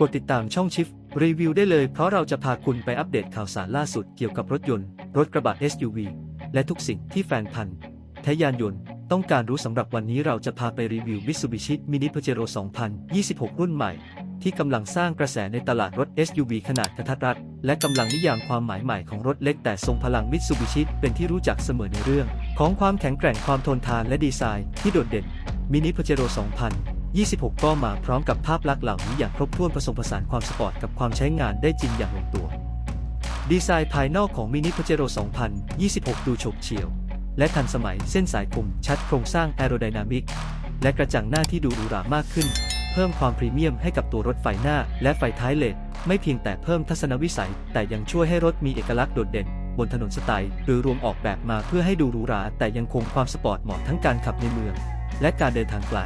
กดติดตามช่องชิฟรีวิวได้เลยเพราะเราจะพาคุณไปอัปเดตข่าวสารล่าสุดเกี่ยวกับรถยนต์ รถกระบะ SUV และทุกสิ่งที่แฟนพันธ์แท้ยานยนต์ต้องการรู้สำหรับวันนี้เราจะพาไปรีวิว Mitsubishi Mini Pajero 2026 รุ่นใหม่ ที่กำลังสร้างกระแสในตลาดรถ SUV ขนาดกระทัดรัด และกำลังนิยามความหมายใหม่ของรถเล็กแต่ทรงพลัง Mitsubishi เป็นที่รู้จักเสมอในเรื่อง ของความแข็งแกร่งความทนทานและดีไซน์ที่โดดเด่น Mini Pajero 26 ก็มาพร้อมกับภาพลักษณ์เหล่านี้อย่างครบถ้วนผสมผสานความสปอร์ตกับความใช้งานได้จริงอย่างลงตัว ดีไซน์ภายนอกของ Mini Pajero 2026 ดูโฉบเฉี่ยว และทันสมัยเส้นสายคมชัดโครงสร้างแอโรไดนามิก และกระจังหน้าที่ดูหรูหรามากขึ้น เพิ่มความพรีเมียมให้กับตัวรถไฟหน้าและไฟท้ายเลดไม่เพียงแต่เพิ่มทัศนวิสัย แต่ยังช่วยให้รถมีเอกลักษณ์โดดเด่นบนถนนสไตล์โดยรวมออกแบบมาเพื่อให้ดูหรูหรา แต่ยังคงความสปอร์ตเหมาะทั้งการขับในเมือง และการเดินทางไกล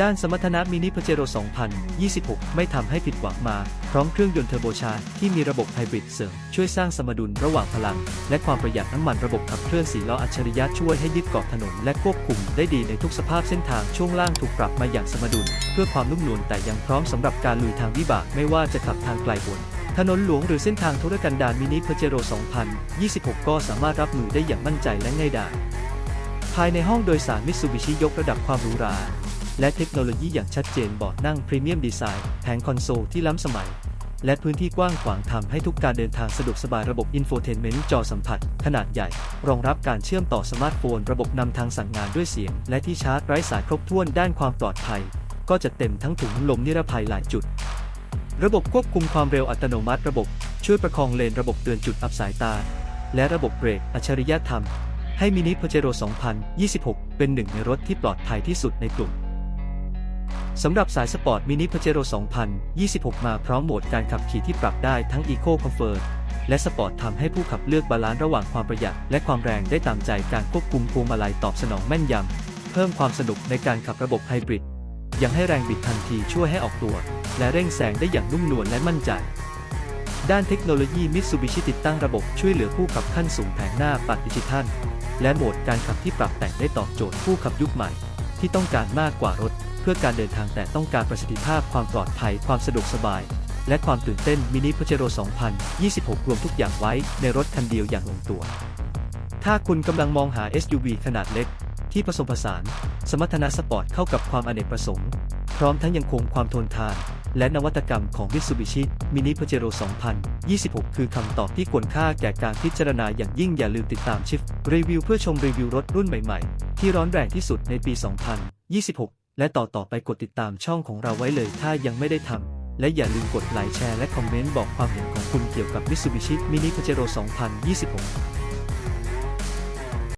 ด้านสมรรถนะมินิพเจโร 2026 ไม่ทำให้ผิดหวังมา พร้อมเครื่องยนต์เทอร์โบชาร์จที่มีระบบไฮบริดเสริม ช่วยสร้างสมดุลระหว่างพลัง และความประหยัดน้ำมันระบบขับเคลื่อนสีล้ออัจฉริยะช่วยให้ยึดเกาะถนนและควบคุมได้ดีในทุกสภาพเส้นทางช่วงล่างถูกปรับมาอย่างสมดุล เพื่อความนุ่มนวลแต่ยังพร้อมสำหรับการลุยทางวิบากไม่ว่าจะขับทางไกลบนถนนหลวงหรือเส้นทางธุรกันดารมินิเพเจโร 2026 ก็สามารถรับมือได้อย่างมั่นใจและง่ายดายภายในห้องโดยสารมิตซูบิชิยกระดับความหรูหรา และเทคโนโลยีอย่างชัดเจนเบาะนั่งพรีเมียมดีไซน์แผงคอนโซลที่ล้ำสมัย และพื้นที่กว้างขวางทำให้ทุกการเดินทางสะดวกสบายระบบอินโฟเทนเมนต์จอสัมผัส ขนาดใหญ่ รองรับการเชื่อมต่อสมาร์ทโฟน ระบบนำทางสั่งงานด้วยเสียง และที่ชาร์จไร้สายครบถ้วนด้านความปลอดภัย ก็จะเต็มทั้งถุงลมนิรภัยหลายจุด ระบบควบคุมความเร็วอัตโนมัติระบบ ช่วยประคองเลนระบบเตือนจุดอับสายตา และระบบเบรกอัจฉริยะทำให้มินิพเจโร 2026 เป็นหนึ่งในรถที่ปลอดภัยที่สุดในกลุ่ม สำหรับสายสปอร์ตมินิพเจโร2026 มาพร้อมโหมดการขับขี่ที่ปรับได้ทั้ง Eco Comfort และสปอร์ตทำให้ผู้ขับเลือกบาลานซ์ระหว่างความประหยัดและความแรงได้ตามใจการควบคุมพวงมาลัยตอบสนองแม่นยำ เพิ่มความสนุกในการขับระบบไฮบริด ยังให้แรงบิดทันทีช่วยให้ออกตัว และเร่งแซงได้อย่างนุ่มนวลและมั่นใจ ด้านเทคโนโลยีมิตซูบิชิติดตั้งระบบช่วยเหลือผู้ขับขั้นสูงแผงหน้าปัดดิจิทัล และโหมดการขับที่ปรับแต่งได้ตอบโจทย์ผู้ขับยุคใหม่ ที่ต้องการมากกว่ารถ เพื่อการเดินทางแต่ต้องการประสิทธิภาพความปลอดภัยความสะดวกสบาย และความตื่นเต้นมินิพเจโร 2026 รวมทุกอย่างไว้ในรถคันเดียวอย่างลงตัว ถ้าคุณกำลังมองหา SUV ขนาดเล็ก ที่ผสมผสาน สมรรถนะสปอร์ตเข้ากับความอเนกประสงค์ พร้อมทั้งยังคงความทนทาน และนวัตกรรมของ Mitsubishi Mini Pajero 2026 คือคำตอบที่ควรค่าแก่การพิจารณาอย่างยิ่งอย่าลืมติดตามชิฟรีวิวเพื่อชมรีวิวรถรุ่นใหม่ๆ ที่ร้อนแรงที่สุดในปี 2026 และต่อต่อไปกดติดตามช่องของเราไว้เลยถ้ายังไม่ได้ทำ และอย่าลืมกดไลค์แชร์และคอมเมนต์บอกความเห็นของคุณเกี่ยวกับ Mitsubishi Mini Pajero 2026